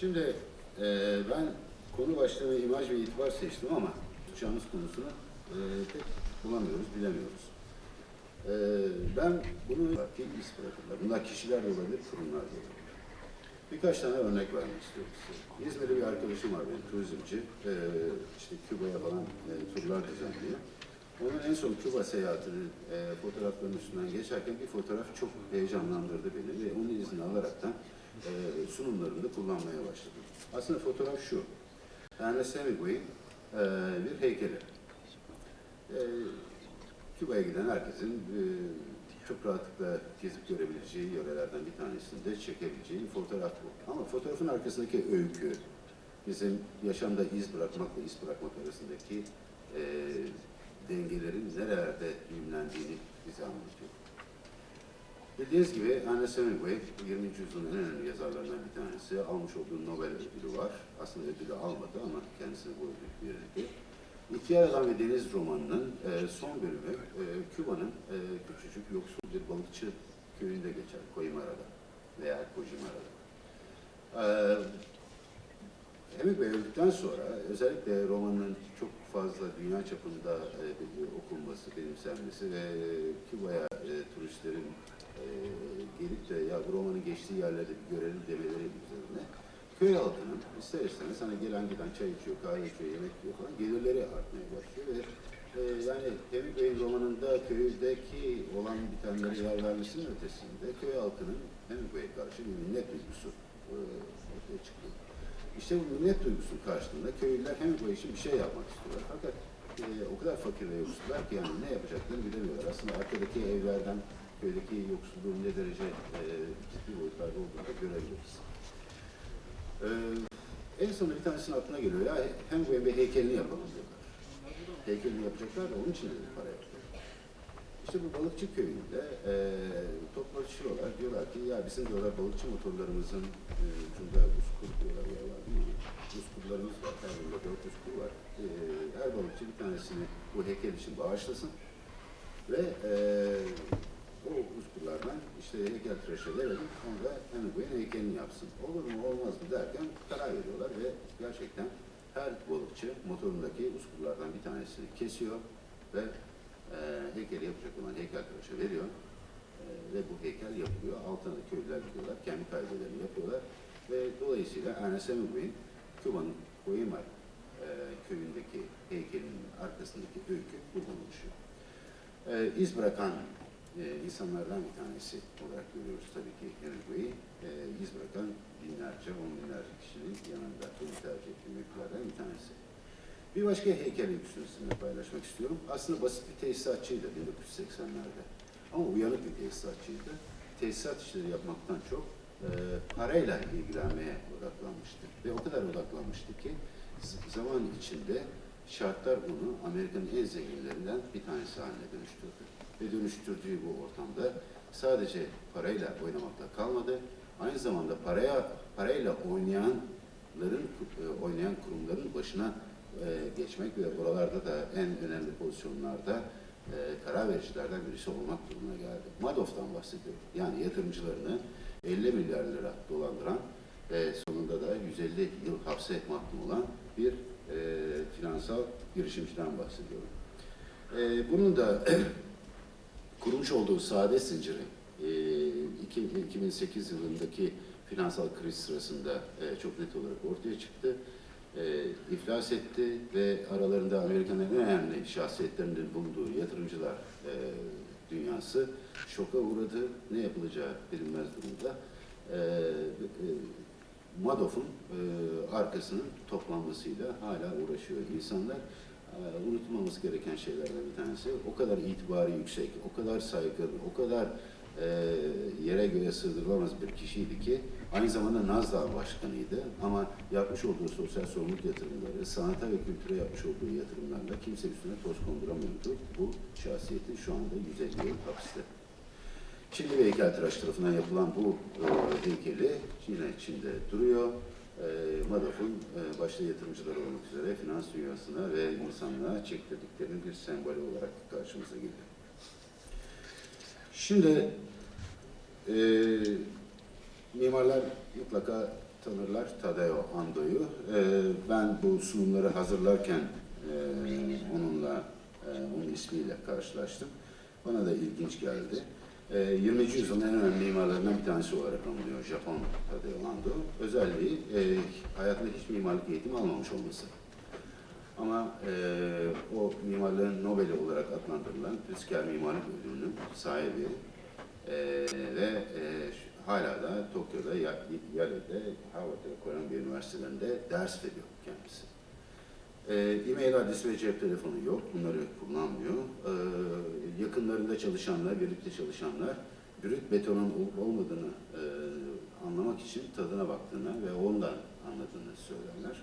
Şimdi e, ben konu başlığı imaj ve itibar seçtim ama tutacağımız konusunu e, pek bulamıyoruz, bilemiyoruz. E, ben bunu ki bırakırlar. Bunlar kişiler de olabilir, kurumlar da olabilir. Birkaç tane örnek vermek istiyorum size. İzmir'de bir arkadaşım var benim, turizmci. E, işte Küba'ya falan e, turlar düzenliyor. Onun en son Küba seyahatinin e, fotoğraflarının üstünden geçerken bir fotoğraf çok heyecanlandırdı beni ve onun izni alaraktan e, sunumlarında kullanmaya başladım. Aslında fotoğraf şu. Ernest Hemingway'in e, bir heykeli. E, Küba'ya giden herkesin e, çok rahatlıkla gezip görebileceği yörelerden bir tanesinde çekebileceği bir fotoğraf bu. Ama fotoğrafın arkasındaki öykü, bizim yaşamda iz bırakmakla iz bırakmak arasındaki e, dengelerin nerelerde düğümlendiğini bize anlatıyor. Bildiğiniz gibi Ernest Hemingway 20. yüzyılın en önemli yazarlarından bir tanesi. Almış olduğu Nobel ödülü var. Aslında ödülü almadı ama kendisine bu ödül verildi. İhtiyar Adam ve Deniz romanının e, son bölümü e, Küba'nın e, küçücük yoksul bir balıkçı köyünde geçer. Koimara'da veya Kojimara'da. E, Hemingway öldükten sonra özellikle romanın çok fazla dünya çapında e, okunması, benimsenmesi ve Küba'ya e, turistlerin e, gelip de ya bu romanın geçtiği yerlerde bir görelim demeleri üzerine köy halkının ister istemez hani gelen giden çay içiyor, kahve içiyor, yemek yiyor falan gelirleri artmaya başlıyor ve e, yani Hemingway'in romanında köydeki olan bitenlere yer vermesinin ötesinde köy halkının Hemingway'e karşı bir minnet duygusu e, ortaya çıkıyor. İşte bu minnet duygusu karşılığında köylüler Hemingway için bir şey yapmak istiyorlar. Fakat e, o kadar fakir ve yoksullar ki yani ne yapacaklarını bilemiyorlar. Aslında arkadaki evlerden köydeki yoksulluğun ne derece e, ciddi boyutlarda olduğunu görebiliriz. E, en sonunda bir tanesinin aklına geliyor. Ya Hemingway'in bir heykelini yapalım diyorlar. Heykelini yapacaklar da onun için de para yapıyor. İşte bu balıkçı köyünde e, toplaşıyorlar. Diyorlar ki ya bizim diyorlar balıkçı motorlarımızın e, ucunda uskur diyorlar ya var değil mi? Uskurlarımız var. Her yılda dört uskur var. E, her balıkçı bir tanesini bu heykel için bağışlasın. Ve e, o uskurlardan işte heykel tıraşı verelim. Sonra Hemingway'in heykelini yapsın. Olur mu olmaz mı derken karar veriyorlar ve gerçekten her balıkçı motorundaki uskurlardan bir tanesini kesiyor ve e, heykeli yapacak olan heykeltıraşa veriyor. E, ve bu heykel yapılıyor. Altına da köylüler gidiyorlar. Kendi kaydelerini yapıyorlar. Ve dolayısıyla Ernest Hemingway'in Küba'nın Coimar e, köyündeki heykelinin arkasındaki öykü buradan oluşuyor. E, iz bırakan e, insanlardan bir tanesi olarak görüyoruz tabii ki Hemingway'i. E, iz bırakan binlerce, on binlerce kişinin yanında bunu tercih ettiği mülklerden bir tanesi. Bir başka heykel öyküsünü sizinle paylaşmak istiyorum. Aslında basit bir tesisatçıydı 1980'lerde. Ama uyanık bir tesisatçıydı. Tesisat işleri yapmaktan çok e, parayla ilgilenmeye odaklanmıştı. Ve o kadar odaklanmıştı ki zaman içinde şartlar onu Amerika'nın en zenginlerinden bir tanesi haline dönüştürdü. Ve dönüştürdüğü bu ortamda sadece parayla oynamakla kalmadı. Aynı zamanda paraya parayla oynayanların e, oynayan kurumların başına e, geçmek ve buralarda da en önemli pozisyonlarda e, karar vericilerden birisi olmak durumuna geldi. Madoff'tan bahsediyorum. Yani yatırımcılarını 50 milyar lira dolandıran ve sonunda da 150 yıl hapse mahkum olan bir e, finansal girişimciden bahsediyorum. E, bunun da kurmuş olduğu saadet zinciri e, iki- 2008 yılındaki finansal kriz sırasında e, çok net olarak ortaya çıktı. E, iflas etti ve aralarında Amerika'nın en önemli şahsiyetlerinin bulunduğu yatırımcılar e, dünyası şoka uğradı. Ne yapılacağı bilinmez durumda. E, e, Madoff'un e, arkasının toplanmasıyla hala uğraşıyor insanlar. E, unutmamız gereken şeylerden bir tanesi. O kadar itibarı yüksek, o kadar saygın, o kadar e, yere göre sığdırılamaz bir kişiydi ki aynı zamanda Nasdaq başkanıydı ama yapmış olduğu sosyal sorumluluk yatırımları, sanata ve kültüre yapmış olduğu yatırımlarla kimse üstüne toz konduramıyordu. Bu şahsiyeti şu anda 150 yıl hapiste. Çinli ve heykeltıraş tarafından yapılan bu e, heykeli yine Çin'de duruyor. E, Madoff'un e, başta yatırımcılar olmak üzere finans dünyasına ve insanlığa çektirdiklerinin bir sembolü olarak karşımıza geliyor. Şimdi e, mimarlar mutlaka tanırlar Tadeo Ando'yu. Ee, ben bu sunumları hazırlarken e, onunla, e, onun ismiyle karşılaştım. Bana da ilginç geldi. E, 20. yüzyılın en önemli mimarlarından bir tanesi olarak anılıyor Japon Tadeo Ando. Özelliği e, hayatında hiç mimarlık eğitimi almamış olması. Ama e, o mimarlığın Nobel'i olarak adlandırılan Pritzker Mimarlık Ödülü'nün sahibi e, ve e, hala da Tokyo'da, Ya- Yale'de, Harvard ve Columbia Üniversitelerinde ders veriyor kendisi. E, e-mail adresi ve cep telefonu yok, bunları kullanmıyor. E, yakınlarında çalışanlar, birlikte çalışanlar, brüt betonun olup olmadığını e, anlamak için tadına baktığını ve ondan anladığını söylerler.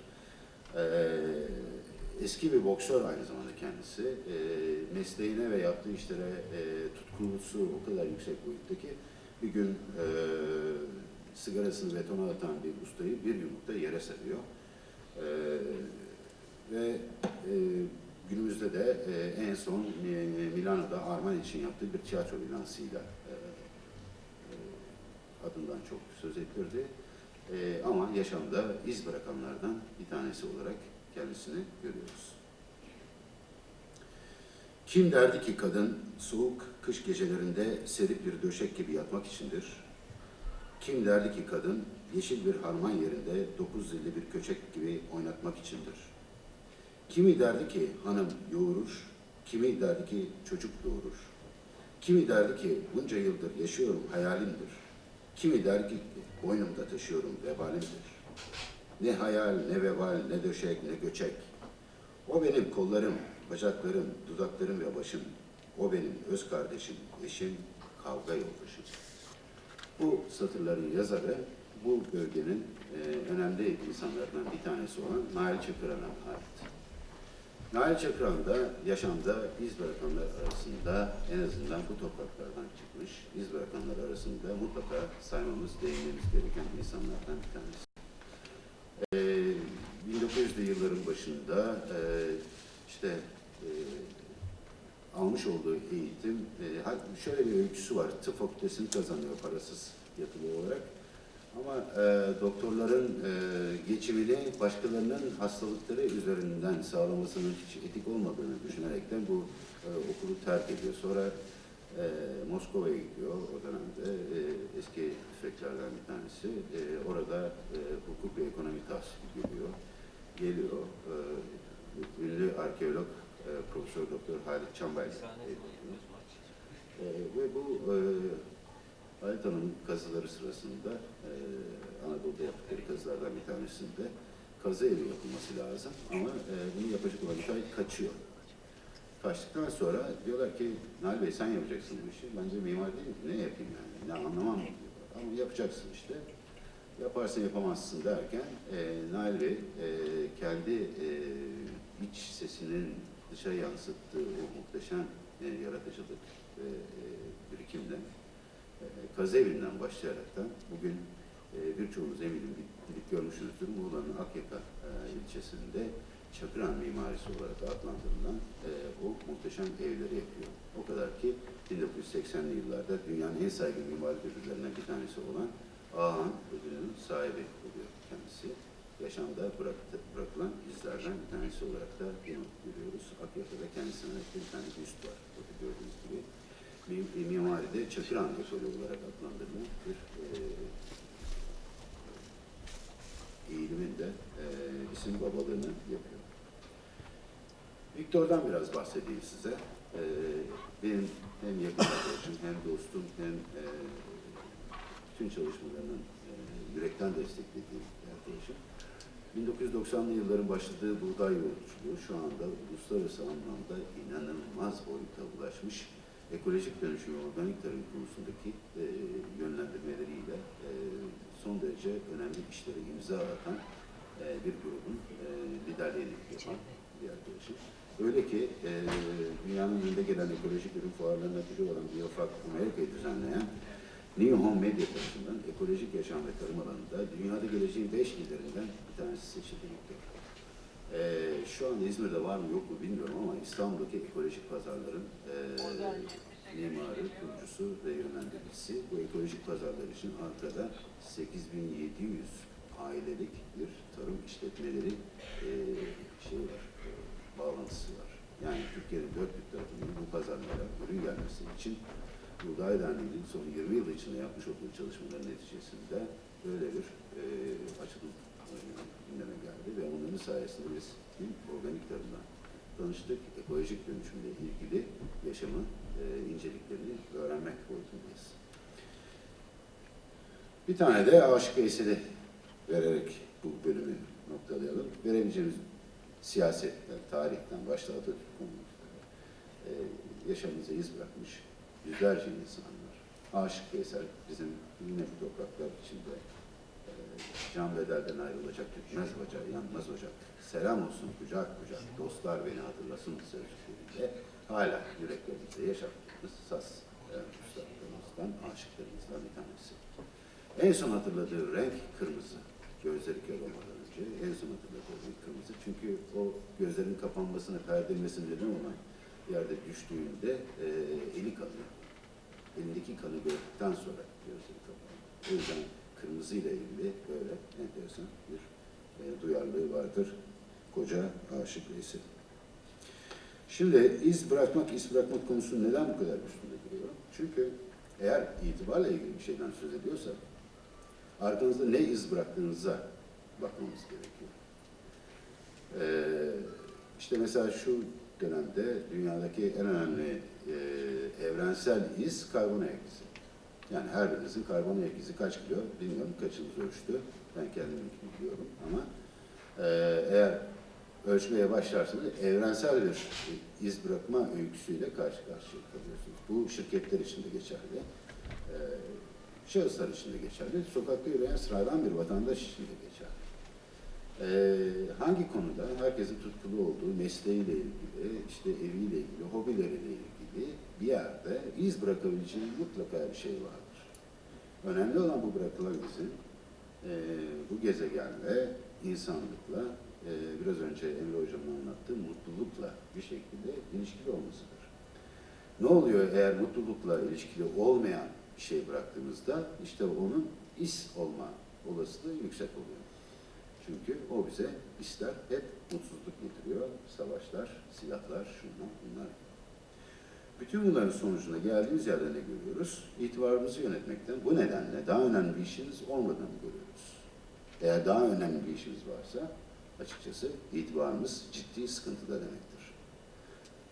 Ee, eski bir boksör aynı zamanda kendisi. Ee, mesleğine ve yaptığı işlere e, tutkusu o kadar yüksek boyutta ki bir gün e, sigarasını betona atan bir ustayı bir yumrukta yere seriyor. Ee, ve e, günümüzde de e, en son e, Milano'da Armani için yaptığı bir tiyatro binasıyla e, e, adından çok söz ettirdi. Ee, ama yaşamda iz bırakanlardan bir tanesi olarak kendisini görüyoruz. Kim derdi ki kadın soğuk kış gecelerinde serip bir döşek gibi yatmak içindir? Kim derdi ki kadın yeşil bir harman yerinde dokuz zilli bir köçek gibi oynatmak içindir? Kimi derdi ki hanım yoğurur, kimi derdi ki çocuk doğurur. Kimi derdi ki bunca yıldır yaşıyorum hayalimdir. Kimi der ki boynumda taşıyorum vebalimdir. Ne hayal, ne vebal, ne döşek, ne göçek. O benim kollarım, bacaklarım, dudaklarım ve başım. O benim öz kardeşim, eşim, kavga yoldaşım. Bu satırların yazarı bu bölgenin e, önemli insanlarından bir tanesi olan Nail Çakıran'a ait. Nail Çakıran da yaşamda iz bırakanlar arasında en azından bu topraklardan çıkmış, iz bırakanlar arasında mutlaka saymamız, değinmemiz gereken insanlardan bir tanesi. Ee, 1900'lü yılların başında e, işte e, almış olduğu eğitim, e, şöyle bir öyküsü var, tıp fakültesini kazanıyor parasız yatılı olarak. Ama e, doktorların e, geçimini başkalarının hastalıkları üzerinden sağlamasının hiç etik olmadığını düşünerekten bu e, okulu terk ediyor. Sonra e, Moskova'ya gidiyor o dönemde e, eski tüfeklerden bir tanesi. E, orada e, hukuk ve ekonomi tahsili görüyor. Geliyor. E, ünlü arkeolog e, Profesör Doktor Halit Çambay e, ve bu e, Halit Hanım'ın kazıları sırasında e, Anadolu'da yaptıkları kazılardan bir tanesinde kazı evi yapılması lazım ama e, bunu yapacak olan şahit kaçıyor. Kaçtıktan sonra diyorlar ki Nail Bey sen yapacaksın bu işi. Bence mimar değil ne yapayım yani ne anlamam diyorlar. Ama yapacaksın işte. Yaparsın yapamazsın derken e, Nail Bey e, kendi e, iç sesinin dışarı yansıttığı o muhteşem e, yaratıcılık ve e, birikimle e, kazı evinden başlayaraktan bugün e, birçoğunuz eminim gidip- görmüşsünüzdür. Muğla'nın Akyaka e, ilçesinde Çakıran mimarisi olarak adlandırılan e, o muhteşem evleri yapıyor. O kadar ki 1980'li yıllarda dünyanın en saygın mimarlık ödüllerinden bir tanesi olan Ağhan ödülünün sahibi oluyor kendisi. Yaşamda bıraktı, bırakılan izlerden bir tanesi olarak da bunu görüyoruz. Akyaka'da kendisine bir tane büst var. Burada gördüğünüz gibi mimaride Çakıran ekolü olarak adlandırılan bir e, eğilimin de e, isim babalığını yapıyor. Viktor'dan biraz bahsedeyim size. E, benim hem yakın arkadaşım, hem dostum, hem e, bütün çalışmalarının e, yürekten desteklediğim arkadaşım. 1990'lı yılların başladığı buğday yolculuğu şu anda uluslararası anlamda inanılmaz boyuta ulaşmış ekolojik dönüşüm ve organik tarım konusundaki e, yönlendirmeleriyle e, son derece önemli işlere imza atan e, bir grubun e, liderliğini yapan bir arkadaşım. Öyle ki e, dünyanın önde gelen ekolojik ürün fuarlarına biri olan Biofak Amerika'yı düzenleyen New Home Media tarafından ekolojik yaşam ve tarım alanında dünyada geleceğin beş liderinden bir tanesi seçilmektedir. Ee, şu an İzmir'de var mı yok mu bilmiyorum ama İstanbul'daki ekolojik pazarların e, mimarı, kurucusu ve yönlendiricisi bu ekolojik pazarlar için Ankara'da 8700 ailelik bir tarım işletmeleri e, şey var, e, bağlantısı var. Yani Türkiye'nin dört bir tarafından bu pazarlara ürün gelmesi için Buğday Derneği'nin son 20 yıl içinde yapmış olduğu çalışmaların neticesinde böyle bir e, açılım e, gündeme geldi ve onların sayesinde biz bir organik tarımla tanıştık. Ekolojik dönüşümle ilgili yaşamın e, inceliklerini öğrenmek boyutundayız. Bir tane de Aşık Veysel'i vererek bu bölümü noktalayalım. Verebileceğimiz siyasetten, tarihten başta Atatürk e, yaşamımıza iz bırakmış yüzlerce insan var. Aşık Veysel bizim yine bu topraklar içinde can bedelden ayrılacak tütmez bacağı, yanmaz ocak. Selam olsun kucak kucak, dostlar beni hatırlasın sözcükleriyle hala yüreklerimizde yaşattığımız saz e, aşıklarımızdan bir tanesi. En son hatırladığı renk kırmızı. Gözleri kör olmadan önce en son hatırladığı renk kırmızı. Çünkü o gözlerin kapanmasına, perdelenmesine neden olan yerde düştüğünde e, eli kanıyor. Elindeki kanı gördükten sonra gözleri kapanıyor. O yüzden kırmızıyla ilgili böyle enteresan bir e, duyarlılığı vardır. Koca aşık Veysel. Şimdi iz bırakmak, iz bırakmak konusu neden bu kadar üstünde duruyor? Çünkü eğer itibarla ilgili bir şeyden söz ediyorsak, arkanızda ne iz bıraktığınıza bakmamız gerekiyor. Ee, işte mesela şu dönemde dünyadaki en önemli e, evrensel iz karbon ayak izi. Yani her birinizin karbon ayak izi kaç kilo bilmiyorum, kaçınız ölçtü. Ben kendim biliyorum ama e, eğer ölçmeye başlarsanız evrensel bir iz bırakma öyküsüyle karşı karşıya kalıyorsunuz. Bu şirketler için de geçerli. E, şahıslar için de geçerli. Sokakta yürüyen sıradan bir vatandaş için de geçerli. Ee, hangi konuda herkesin tutkulu olduğu mesleğiyle ilgili, işte eviyle ilgili, hobileriyle ilgili bir yerde iz bırakabileceği mutlaka bir şey vardır. Önemli olan bu bırakılan izin e, bu gezegenle, insanlıkla, e, biraz önce Emre Hocam'ın anlattığı mutlulukla bir şekilde ilişkili olmasıdır. Ne oluyor eğer mutlulukla ilişkili olmayan bir şey bıraktığımızda işte onun is olma olasılığı yüksek oluyor. Çünkü o bize ister hep mutsuzluk getiriyor. Savaşlar, silahlar, şunlar, bunlar. Bütün bunların sonucunda geldiğimiz yerde ne görüyoruz? İtibarımızı yönetmekten bu nedenle daha önemli bir işimiz olmadığını görüyoruz. Eğer daha önemli bir işimiz varsa açıkçası itibarımız ciddi sıkıntıda demektir.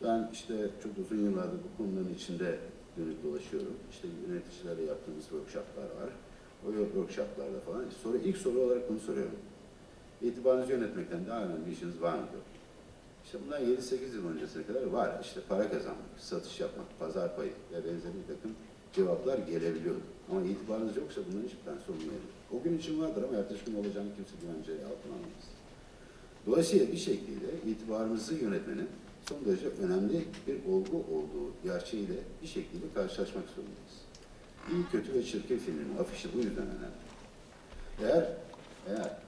Ben işte çok uzun yıllardır bu konuların içinde dönüp dolaşıyorum. İşte yöneticilerle yaptığımız workshoplar var. O workshoplarda falan. Soru, ilk soru olarak bunu soruyorum. İtibarınızı yönetmekten daha önemli bir işiniz var mı? İşte bundan 7-8 yıl öncesine kadar var. İşte para kazanmak, satış yapmak, pazar payı ve benzeri bir takım cevaplar gelebiliyordu. Ama itibarınız yoksa bunların hiçbir tanesi olmayabilir. O gün için vardır ama ertesi gün olacağını kimse güvenceye altına alamaz. Dolayısıyla bir şekilde itibarımızı yönetmenin son derece önemli bir olgu olduğu gerçeğiyle bir şekilde karşılaşmak zorundayız. İyi, kötü ve çirkin filmin afişi bu yüzden önemli. Eğer, eğer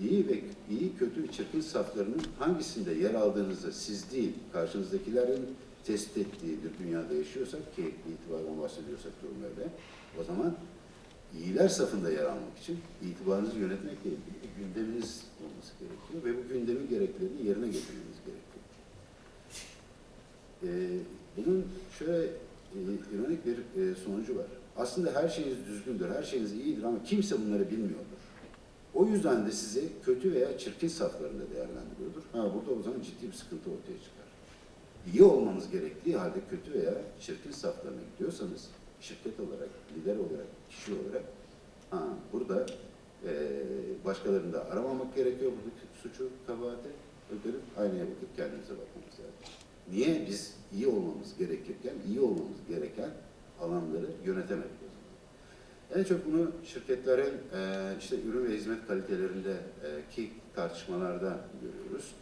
iyi ve iyi, kötü ve çirkin saflarının hangisinde yer aldığınızı siz değil, karşınızdakilerin tespit ettiği bir dünyada yaşıyorsak ki itibardan bahsediyorsak durum öyle, o zaman iyiler safında yer almak için itibarınızı yönetmekle ilgili bir gündeminiz olması gerekiyor ve bu gündemin gereklerini yerine getirmeniz gerekiyor. Ee, bunun şöyle e, ironik bir e, sonucu var. Aslında her şeyiniz düzgündür, her şeyiniz iyidir ama kimse bunları bilmiyordur. O yüzden de sizi kötü veya çirkin saflarında değerlendiriyordur. Ha burada o zaman ciddi bir sıkıntı ortaya çıkar. İyi olmanız gerektiği halde kötü veya çirkin saflarına gidiyorsanız şirket olarak, lider olarak, kişi olarak ha, burada e, başkalarını da aramamak gerekiyor buradaki suçu, kabahati. Ödülüp aynaya bakıp kendimize bakmamız lazım. Niye biz iyi olmamız gerekirken, iyi olmamız gereken alanları yönetemedik? En çok bunu şirketlerin e, işte ürün ve hizmet kalitelerinde e, tartışmalarda görüyoruz.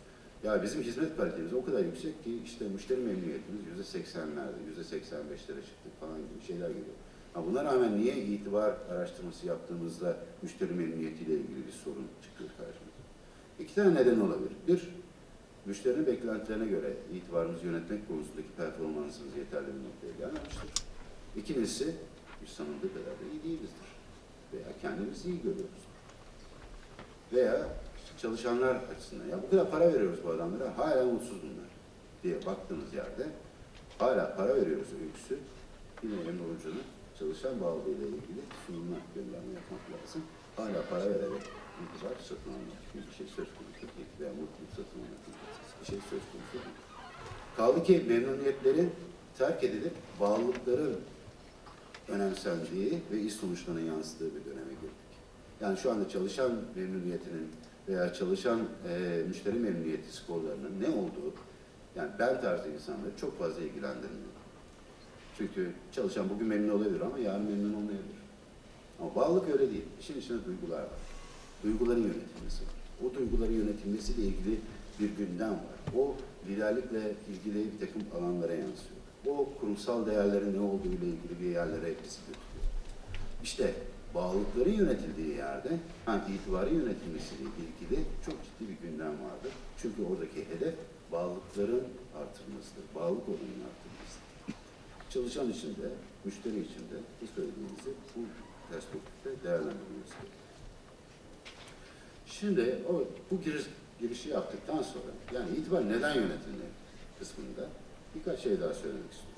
Ya bizim hizmet kalitemiz o kadar yüksek ki işte müşteri memnuniyetimiz yüzde seksenlerde, yüzde seksen beşlere çıktı falan gibi şeyler geliyor. Ha buna rağmen niye itibar araştırması yaptığımızda müşteri memnuniyetiyle ilgili bir sorun çıkıyor karşımıza? İki tane neden olabilir. Bir, müşterinin beklentilerine göre itibarımızı yönetmek konusundaki performansımız yeterli bir noktaya gelmemiştir. İkincisi, biz sanıldığı kadar da iyi değilizdir. Veya kendimizi iyi görüyoruz. veya çalışanlar açısından. Ya bu kadar para veriyoruz bu adamlara, hala mutsuz bunlar diye baktığınız yerde hala para veriyoruz öyküsü. Yine Emre Hoca'nın çalışan bağlılığıyla ilgili sunumuna gönderme yapmak lazım. Hala para vererek itibar satın almak gibi bir şey söz konusu değil veya mutluluk satın almak gibi bir şey söz konusu değil. Kaldı ki memnuniyetlerin terk edilip bağlılıkların önemsendiği ve iş sonuçlarına yansıdığı bir döneme girdik. Yani şu anda çalışan memnuniyetinin veya çalışan e, müşteri memnuniyeti skorlarının ne olduğu, yani ben tarzı insanları çok fazla ilgilendirmiyor. Çünkü çalışan bugün memnun olabilir ama yarın memnun olmayabilir. Ama bağlılık öyle değil. İşin içinde duygular var. Duyguların yönetilmesi var. O duyguların yönetilmesiyle ilgili bir gündem var. O liderlikle ilgili bir takım alanlara yansıyor. O kurumsal değerlerin ne olduğuyla ilgili bir yerlere bizi götürüyor. İşte bağlılıkların yönetildiği yerde ha, itibarın yönetilmesiyle ilgili çok ciddi bir gündem vardır. Çünkü oradaki hedef bağlılıkların artırmasıdır. Bağlılık oranının artırmasıdır. Çalışan için de, müşteri için de bu söylediğinizi bu perspektifte değerlendirmemiz. Şimdi o, bu giriş, girişi yaptıktan sonra, yani itibar neden kısmında birkaç şey daha söylemek istiyorum.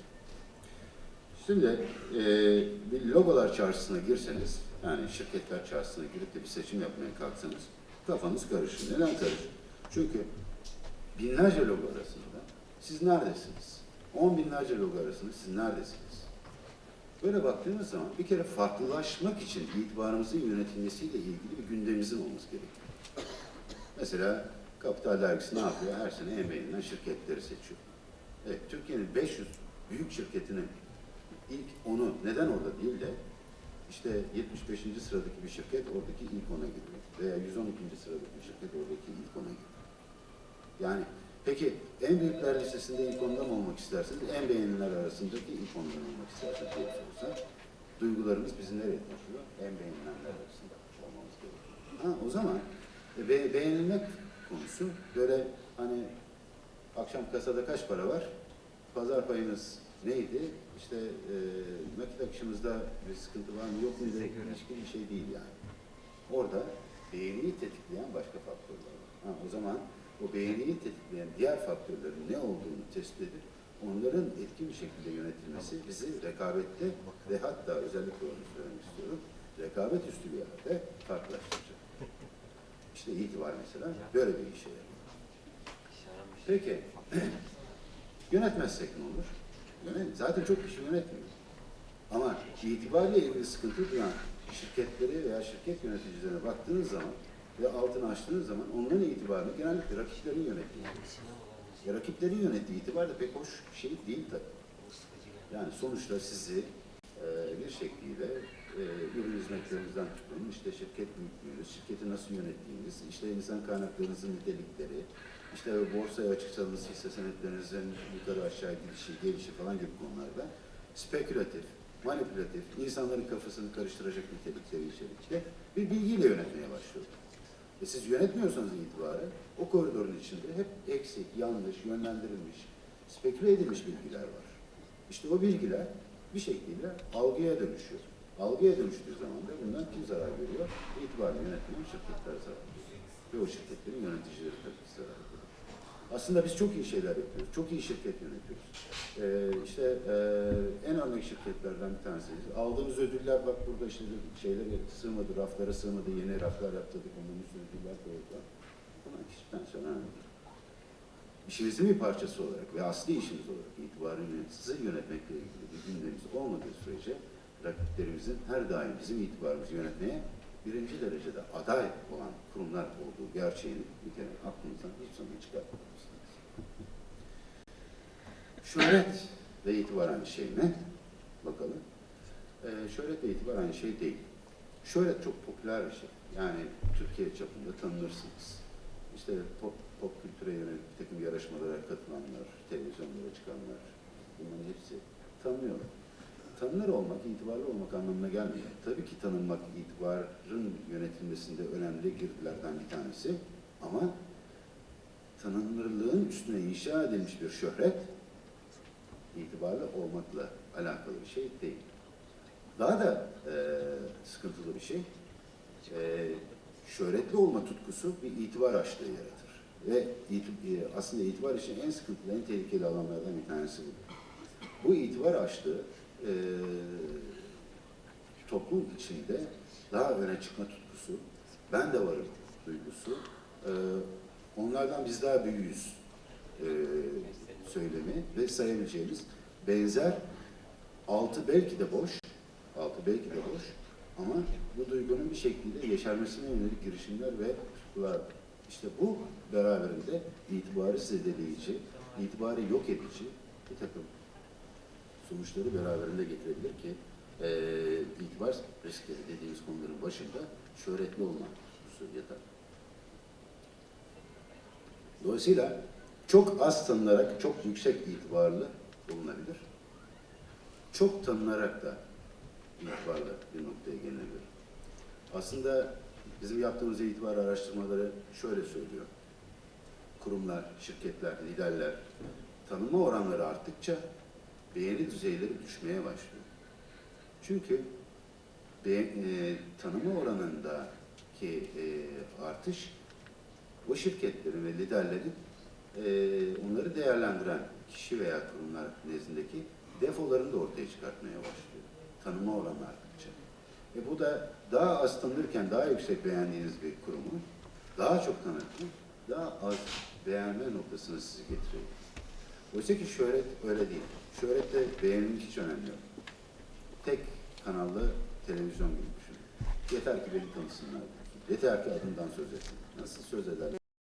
Şimdi e, bir logolar çarşısına girseniz, yani şirketler çarşısına girip de bir seçim yapmaya kalksanız kafanız karışır. Neden karışır? Çünkü binlerce logo arasında siz neredesiniz? On binlerce logo arasında siz neredesiniz? Böyle baktığımız zaman bir kere farklılaşmak için itibarımızın yönetilmesiyle ilgili bir gündemimizin olması gerekiyor. Mesela Kapital Dergisi ne yapıyor? Her sene en beğenilen şirketleri seçiyor. Evet, Türkiye'nin 500 büyük şirketinin ilk onu neden orada değil de işte 75. sıradaki bir şirket oradaki ilk ona giriyor. Veya 112. sıradaki bir şirket oradaki ilk ona giriyor. Yani peki en büyükler listesinde ilk onda mı olmak isterseniz, en beğenilenler arasındaki ilk ondan olmak isterseniz diye sorsa, duygularımız bizi nereye taşıyor? En beğenilenler arasında olmamız gerekiyor. Ha, o zaman e, be- beğenilmek konusu böyle hani akşam kasada kaç para var? Pazar payınız neydi? İşte e, nakit akışımızda bir sıkıntı var mı yok mu? Size göre. İlişkin bir şey değil yani. Orada beğeniyi tetikleyen başka faktörler var. Ha, o zaman o beğeniyi tetikleyen diğer faktörlerin ne olduğunu tespit edip onların etkin bir şekilde yönetilmesi bizi rekabette ve hatta özellikle onu söylemek istiyorum, rekabet üstü bir yerde farklılaştıracak. İşte itibar mesela böyle bir işe yarıyor. Peki, yönetmezsek ne olur? Yönet, zaten çok kişi yönetmiyor. Ama itibarla ilgili sıkıntı duyan şirketleri veya şirket yöneticilerine baktığınız zaman ve altını açtığınız zaman onların itibarını genellikle rakiplerin yönettiği. Ya rakiplerin yönettiği itibar da pek hoş bir şey değil tabii. Yani sonuçta sizi e, bir şekliyle e, ürün hizmetlerinizden tutun, işte şirket büyüklüğünüz, şirketi nasıl yönettiğiniz, işte insan kaynaklarınızın nitelikleri, işte borsaya açıksadığınız hisse senetlerinizin yukarı aşağı gidişi, gelişi falan gibi konularda spekülatif, manipülatif, insanların kafasını karıştıracak nitelikleri içerikte bir bilgiyle yönetmeye başlıyor. E siz yönetmiyorsanız itibarı, o koridorun içinde hep eksik, yanlış, yönlendirilmiş, speküle edilmiş bilgiler var. İşte o bilgiler bir şekilde algıya dönüşüyor. Algıya dönüştüğü zaman da bundan kim zarar görüyor? İtibarı yönetmeyen şirketler zarar görüyor. Ve o şirketlerin yöneticileri tabii zarar görüyor. Aslında biz çok iyi şeyler yapıyoruz. Çok iyi şirket yönetiyoruz. Ee, işte e, en örnek şirketlerden bir tanesi. Aldığımız ödüller bak burada işte şeyler sığmadı, raflara sığmadı, yeni raflar yaptırdık, onların üstüne ödüller koydular. Bunlar hiçbir sonra. İşimizin bir parçası olarak ve asli işimiz olarak itibarını sizi yönetmekle ilgili bir gündemimiz olmadığı sürece rakiplerimizin her daim bizim itibarımızı yönetmeye birinci derecede aday olan kurumlar olduğu gerçeğini bir kere aklımızdan hiç zaman çıkartmamamız lazım. Şöhret ve itibar aynı şey mi? Bakalım. Ee, şöhret ve itibar aynı şey değil. Şöhret çok popüler bir şey. Yani Türkiye çapında tanınırsınız. İşte pop, pop kültüre yönelik bir takım yarışmalara katılanlar, televizyonlara çıkanlar, bunların hepsi tanınıyorlar. Tanınır olmak, itibarlı olmak anlamına gelmiyor. Tabii ki tanınmak, itibarın yönetilmesinde önemli girdilerden bir tanesi. Ama tanınırlığın üstüne inşa edilmiş bir şöhret, itibarlı olmakla alakalı bir şey değil. Daha da e, sıkıntılı bir şey, e, şöhretli olma tutkusu bir itibar açlığı yaratır. Ve iti- e, aslında itibar için en sıkıntılı, en tehlikeli alanlardan bir tanesi bu. Bu itibar açlığı e, toplum içinde daha öne çıkma tutkusu, ben de varım duygusu, e, onlardan biz daha büyüğüz e, söylemi ve sayabileceğimiz benzer altı belki de boş, altı belki de boş ama bu duygunun bir şekilde yeşermesine yönelik girişimler ve tutkular. İşte bu beraberinde itibarı zedeleyici, itibarı yok edici bir takım sonuçları beraberinde getirebilir ki e, itibar riskleri dediğimiz konuların başında şöhretli olma tutkusu yatar. Dolayısıyla çok az tanınarak çok yüksek itibarlı olunabilir. Çok tanınarak da itibarlı bir noktaya gelinebilir. Aslında bizim yaptığımız itibar araştırmaları şöyle söylüyor. Kurumlar, şirketler, liderler tanınma oranları arttıkça beğeni düzeyleri düşmeye başlıyor. Çünkü be, e, tanıma oranındaki e, artış o şirketlerin ve liderlerin e, onları değerlendiren kişi veya kurumlar nezdindeki defolarını da ortaya çıkartmaya başlıyor. Tanıma oranı arttıkça. E bu da daha az tanınırken daha yüksek beğendiğiniz bir kurumu daha çok tanırken daha az beğenme noktasına sizi getiriyor. Oysa ki şöhret öyle değil. Şöhrette beğenilmek hiç önemli yok. Tek kanallı televizyon gibi düşünün. Yeter ki beni tanısınlar. Yeter ki adımdan söz etsin. Nasıl söz eder?